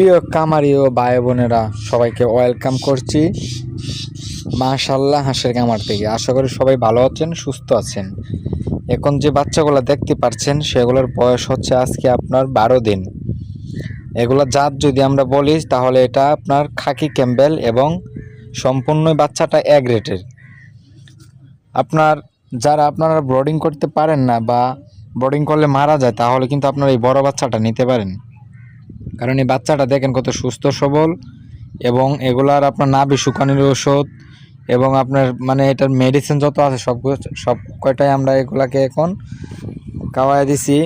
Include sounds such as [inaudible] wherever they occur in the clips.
প্রিয় কামারি ও ভাই বোনেরা, সবাইকে ওয়েলকাম করছি মাশাল্লাহ হাঁসের কামার থেকে। আশা করি সবাই ভালো আছেন, সুস্থ আছেন। এখন যে বাচ্চাগুলো দেখতে পাচ্ছেন সেগুলোর বয়স হচ্ছে আজকে আপনার বারো দিন। এগুলো জাত যদি আমরা বলি, তাহলে এটা আপনার খাকি ক্যাম্বেল এবং সম্পূর্ণ বাচ্চাটা এক রেটের আপনার যারা আপনারা ব্রডিং করতে পারেন না বা ব্রডিং করলে মারা যায়, তাহলে কিন্তু আপনার এই বড় বাচ্চাটা নিতে পারেন। কারণ এই বাচ্চাটা দেখেন কত সুস্থ, সবল এবং এগুলার আপনার নাভি শুকানোর ওষুধ এবং আপনার মানে এটার মেডিসিন যত আছে সব সব কয়টাই আমরা এগুলাকে এখন খাওয়াই দিছি,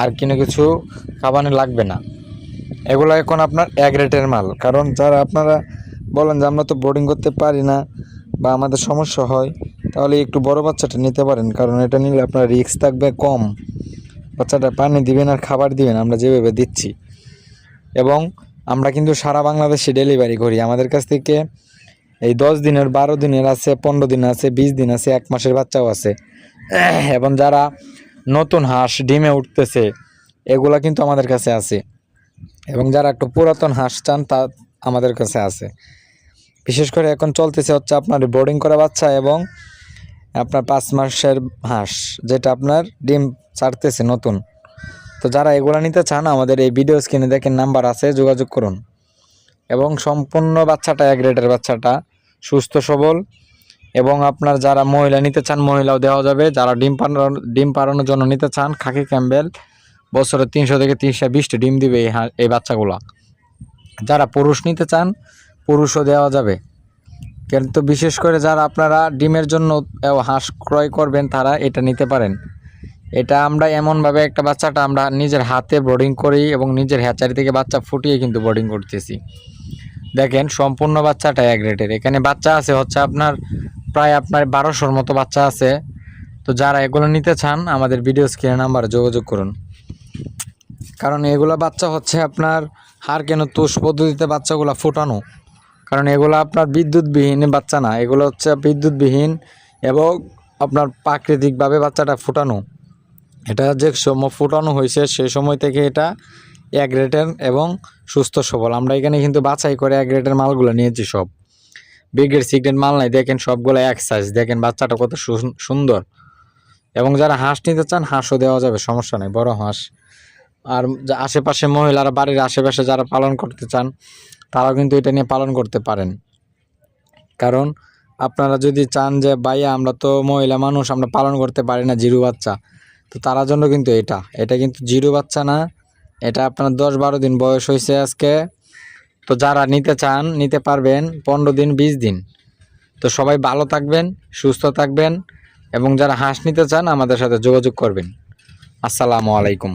আর কোনো কিছু খাওয়ানো লাগবে না। এগুলো এখন আপনার এক রেটের মাল। কারণ যারা আপনারা বলেন যে আমরা তো বোর্ডিং করতে পারি না বা আমাদের সমস্যা হয়, তাহলে একটু বড় বাচ্চাটা নিতে পারেন। কারণ এটা নিলে আপনার রিস্ক থাকবে কম। বাচ্চাটা পানি দিবেন আর খাবার দিবেন, আমরা যেভাবে দিচ্ছি। এবং আমরা কিন্তু সারা বাংলাদেশে ডেলিভারি করি। আমাদের কাছ থেকে এই দশ দিনের, বারো দিনের আছে, পনেরো দিন আছে, বিশ দিন আছে, এক মাসের বাচ্চাও আছে। [clears throat] এবং যারা নতুন হাঁস, ডিমে উঠতেছে, এগুলা কিন্তু আমাদের কাছে আছে। এবং যারা একটু পুরাতন হাঁস চান, তা আমাদের কাছে আছে। বিশেষ করে এখন চলতেছে হচ্ছে আপনার বোর্ডিং করা বাচ্চা এবং আপনার পাঁচ মাসের হাঁস, যেটা আপনার ডিম ছাড়তেছে নতুন। তো যারা এগুলো নিতে চান, আমাদের এই ভিডিও স্ক্রিনে দেখেন নাম্বার আছে, যোগাযোগ করুন। এবং সম্পূর্ণ বাচ্চাটা, এক রেটের বাচ্চাটা, সুস্থ, সবল। এবং আপনার যারা মহিলা নিতে চান, মহিলাও দেওয়া যাবে। যারা ডিম পাড়ানো, ডিম পাড়ানোর জন্য নিতে চান, খাকি ক্যাম্বেল, বছরে তিনশো থেকে তিনশো বিশটি ডিম দিবে এই এই বাচ্চাগুলা। যারা পুরুষ নিতে চান, পুরুষও দেওয়া যাবে। কিন্তু বিশেষ করে যারা আপনারা ডিমের জন্য হাঁস ক্রয় করবেন, তারা এটা নিতে পারেন। এটা আমরা এমনভাবে একটা বাচ্চাটা আমরা নিজের হাতে বোর্ডিং করি এবং নিজের হ্যাচারি থেকে বাচ্চা ফুটিয়ে কিন্তু বোর্ডিং করতেছি। দেখেন, সম্পূর্ণ বাচ্চাটা এক রেটের। এখানে বাচ্চা আছে হচ্ছে আপনার প্রায় আপনার বারোশোর মতো বাচ্চা আছে। তো যারা এগুলো নিতে চান, আমাদের ভিডিও স্ক্রিনে নাম্বার যোগাযোগ করুন। কারণ এগুলো বাচ্চা হচ্ছে আপনার হার কেন তুষ পদ্ধতিতে বাচ্চাগুলো ফোটানো? কারণ এগুলো আপনার বিদ্যুৎবিহীন বাচ্চা না। এগুলো হচ্ছে বিদ্যুৎবিহীন এবং আপনার প্রাকৃতিকভাবে বাচ্চাটা ফোটানো। এটা যে সময় ফোটানো হয়েছে সেই সময় থেকে এটা এক রেটের এবং সুস্থ সবল। আমরা এখানে কিন্তু বাছাই করে এক রেটের মালগুলো নিয়েছি সব। বিগ্রেড সিগ্রেড মাল নাই, দেখেন সবগুলো এক সাইজ দেখেন বাচ্চাটা কত সুন্দর। এবং যারা হাঁস নিতে চান, হাঁসও দেওয়া যাবে, সমস্যা নেই, বড় হাঁস। আর আশেপাশে মহিলারা, বাড়ির আশেপাশে যারা পালন করতে চান, তারাও কিন্তু এটা নিয়ে পালন করতে পারেন। কারণ আপনারা যদি চান যে, ভাইয়া, আমরা তো মহিলা মানুষ, আমরা পালন করতে পারি না, জিরু বাচ্চা। তো তারা জন্য কিন্তু এটা। এটা কিন্তু জিরো বাচ্চা না। এটা আপনার দশ বারো দিন বয়স হয়েছে আজকে। তো যারা নিতে চান, নিতে পারবেন পনেরো দিন, বিশ দিন। তো সবাই ভালো থাকবেন, সুস্থ থাকবেন এবং যারা হাঁস নিতে চান আমাদের সাথে যোগাযোগ করবেন। আসসালামু আলাইকুম।